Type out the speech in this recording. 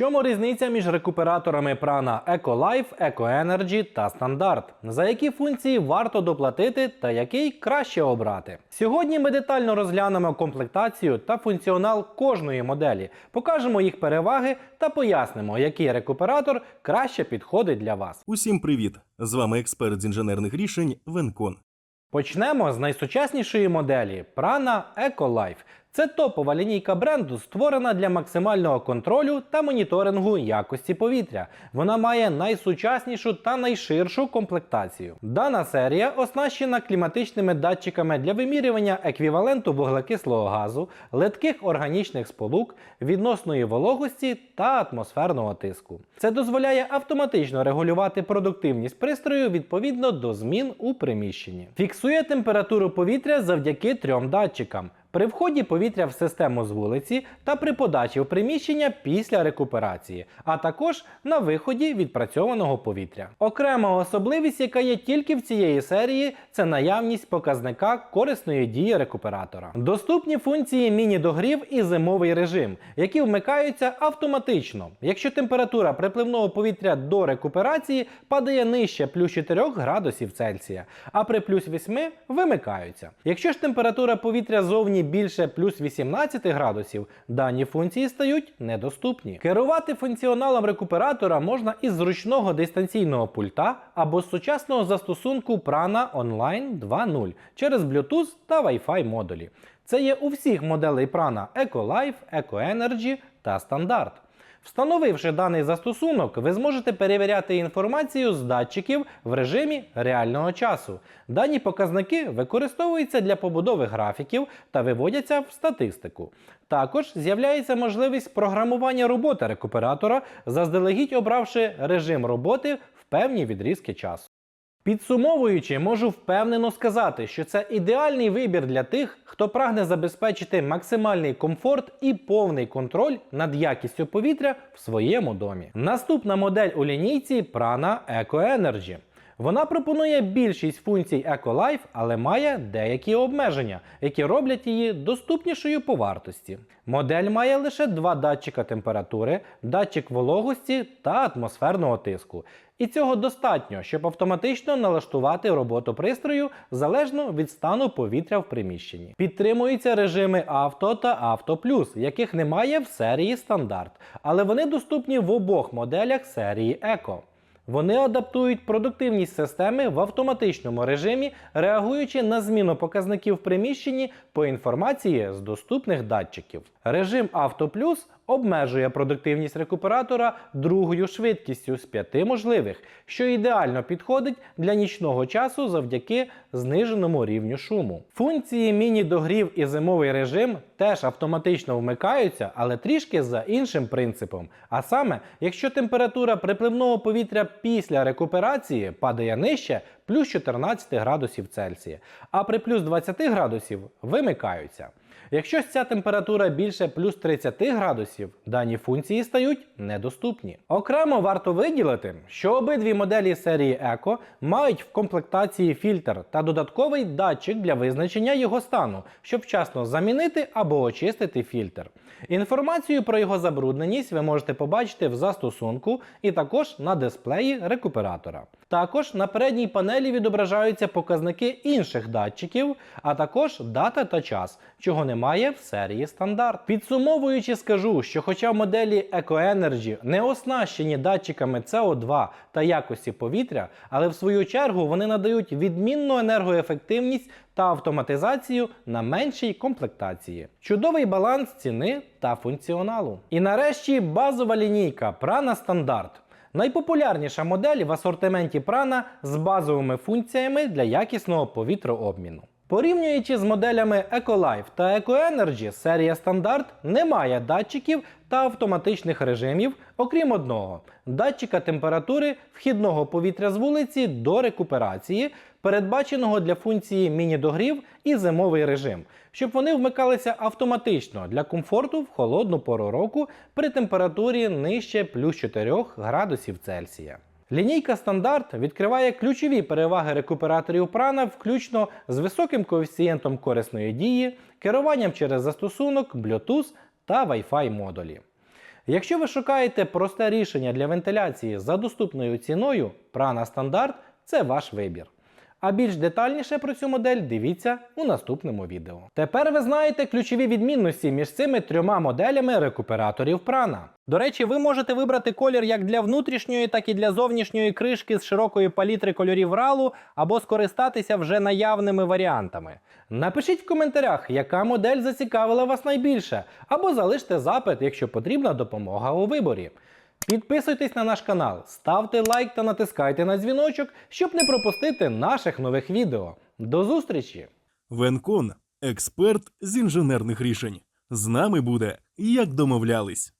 чому різниця між рекуператорами прана EcoLife, EcoEnergy та стандарт? За які функції варто доплатити та який краще обрати? Сьогодні ми детально розглянемо комплектацію та функціонал кожної моделі, покажемо їх переваги та пояснимо, який рекуператор краще підходить для вас. Усім привіт! З вами експерт з інженерних рішень Венкон. Почнемо з найсучаснішої моделі Prana EcoLife. Це топова лінійка бренду, створена для максимального контролю та моніторингу якості повітря. Вона має найсучаснішу та найширшу комплектацію. Дана серія оснащена кліматичними датчиками для вимірювання еквіваленту вуглекислого газу, летких органічних сполук, відносної вологості та атмосферного тиску. Це дозволяє автоматично регулювати продуктивність пристрою відповідно до змін у приміщенні. Фіксує температуру повітря завдяки трьом датчикам. При вході повітря в систему з вулиці та при подачі в приміщення після рекуперації, а також на виході відпрацьованого повітря. Окрема особливість, яка є тільки в цієї серії, це наявність показника корисної дії рекуператора. Доступні функції міні-догрів і зимовий режим, які вмикаються автоматично, якщо температура припливного повітря до рекуперації падає нижче плюс 4 градусів Цельсія, а при плюс 8 вимикаються. Якщо ж температура повітря зовні більше плюс 18 градусів, дані функції стають недоступні. Керувати функціоналом рекуператора можна із зручного дистанційного пульта або з сучасного застосунку Prana Online 2.0 через Bluetooth та Wi-Fi модулі. Це є у всіх моделей Prana EcoLife, EcoEnergy та Стандарт. Встановивши даний застосунок, ви зможете перевіряти інформацію з датчиків в режимі реального часу. Дані показники використовуються для побудови графіків та виводяться в статистику. Також з'являється можливість програмування роботи рекуператора, заздалегідь обравши режим роботи в певні відрізки часу. Підсумовуючи, можу впевнено сказати, що це ідеальний вибір для тих, хто прагне забезпечити максимальний комфорт і повний контроль над якістю повітря в своєму домі. Наступна модель у лінійці Prana Eco Energy. Вона пропонує більшість функцій EcoLife, але має деякі обмеження, які роблять її доступнішою по вартості. Модель має лише два датчика температури, датчик вологості та атмосферного тиску. І цього достатньо, щоб автоматично налаштувати роботу пристрою залежно від стану повітря в приміщенні. Підтримуються режими авто та авто плюс, яких немає в серії стандарт, але вони доступні в обох моделях серії Eco. Вони адаптують продуктивність системи в автоматичному режимі, реагуючи на зміну показників в приміщенні по інформації з доступних датчиків. Режим Авто Плюс обмежує продуктивність рекуператора другою швидкістю з п'яти можливих, що ідеально підходить для нічного часу завдяки зниженому рівню шуму. Функції міні-догрів і зимовий режим теж автоматично вмикаються, але трішки за іншим принципом. А саме, якщо температура припливного повітря після рекуперації падає нижче плюс 14 градусів Цельсія, а при плюс 20 градусів вимикаються. Якщо ж ця температура більше плюс 30 градусів, дані функції стають недоступні. Окремо варто виділити, що обидві моделі серії Eco мають в комплектації фільтр та додатковий датчик для визначення його стану, щоб вчасно замінити або очистити фільтр. Інформацію про його забрудненість ви можете побачити в застосунку і також на дисплеї рекуператора. Також на передній панелі відображаються показники інших датчиків, а також дата та час, чого немає в серії стандарт. Підсумовуючи, скажу, що хоча моделі EcoEnergy не оснащені датчиками CO2 та якості повітря, але в свою чергу вони надають відмінну енергоефективність та автоматизацію на меншій комплектації. Чудовий баланс ціни та функціоналу. І нарешті базова лінійка Prana Standard. Найпопулярніша модель в асортименті Prana з базовими функціями для якісного повітрообміну. Порівнюючи з моделями EcoLife та EcoEnergy, серія стандарт не має датчиків та автоматичних режимів, окрім одного датчика температури вхідного повітря з вулиці до рекуперації, передбаченого для функції міні-догрів і зимовий режим, щоб вони вмикалися автоматично для комфорту в холодну пору року при температурі нижче плюс 4 градусів Цельсія. Лінійка стандарт відкриває ключові переваги рекуператорів прана, включно з високим коефіцієнтом корисної дії, керуванням через застосунок, Bluetooth та Wi-Fi модулі. Якщо ви шукаєте просте рішення для вентиляції за доступною ціною, Prana стандарт це ваш вибір. А більш детальніше про цю модель дивіться у наступному відео. Тепер ви знаєте ключові відмінності між цими трьома моделями рекуператорів Prana. До речі, ви можете вибрати колір як для внутрішньої, так і для зовнішньої кришки з широкої палітри кольорів ралу, або скористатися вже наявними варіантами. Напишіть в коментарях, яка модель зацікавила вас найбільше, або залиште запит, якщо потрібна допомога у виборі. Підписуйтесь на наш канал, ставте лайк та натискайте на дзвіночок, щоб не пропустити наших нових відео. До зустрічі! Венкон експерт з інженерних рішень. З нами буде, як домовлялись.